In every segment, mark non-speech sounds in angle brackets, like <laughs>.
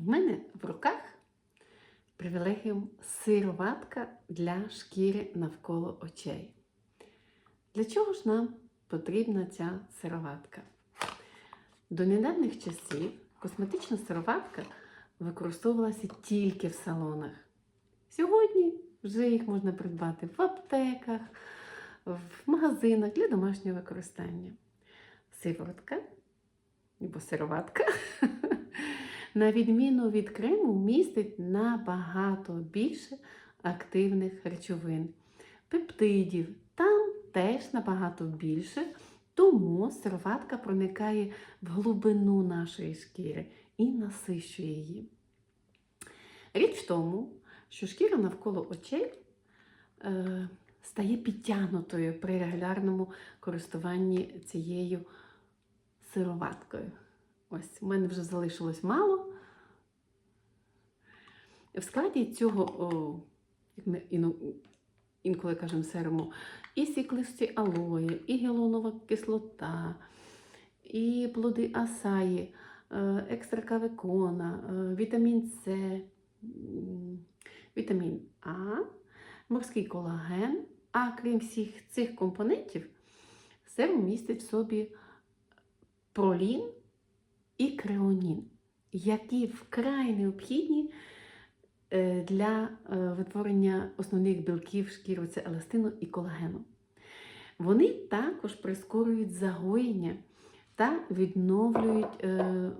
В мене в руках привілегіум сироватка для шкіри навколо очей. Для чого ж нам потрібна ця сироватка? До недавніх часів косметична сироватка використовувалася тільки в салонах. Сьогодні вже їх можна придбати в аптеках, в магазинах для домашнього використання. Сиворотка або сироватка, <laughs> на відміну від крему, містить набагато більше активних речовин, пептидів. Там теж набагато більше, тому сироватка проникає в глибину нашої шкіри і насищує її. Річ в тому, що шкіра навколо очей е, стає підтягнутою при регулярному користуванні цією сироваткою. Ось, у мене вже залишилось мало. В складі цього, о, як ми інколи кажемо серому, і сіклисті алої, і гіалуронова кислота, і плоди асаї, е, екстра кавекона, е, вітамін С, вітамін А, морський колаген. А крім всіх цих компонентів, серум містить в собі пролін і креонін, які вкрай необхідні е, для е, витворення основних білків шкіри це еластину і колагену. Вони також прискорюють загоєння та відновлюють е,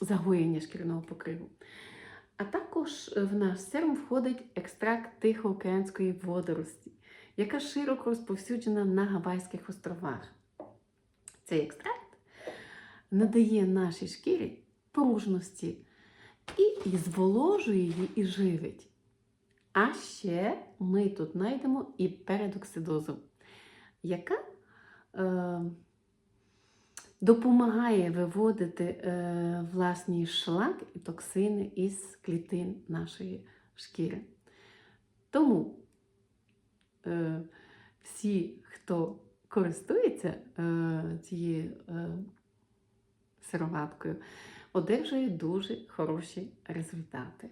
загоєння шкіряного покриву. А також в наш серум входить екстракт Тихоокеанської водорості, яка широко розповсюджена на Гавайських островах. Цей екстракт надає нашій шкірі пружності і, і зволожує її і живить. А ще ми тут знайдемо і передоксидозу, яка е, допомагає виводити е, власний шлак і токсини із клітин нашої шкіри. Тому е, всі, хто користується е, цією е, сироваткою, одержує дуже хороші результати.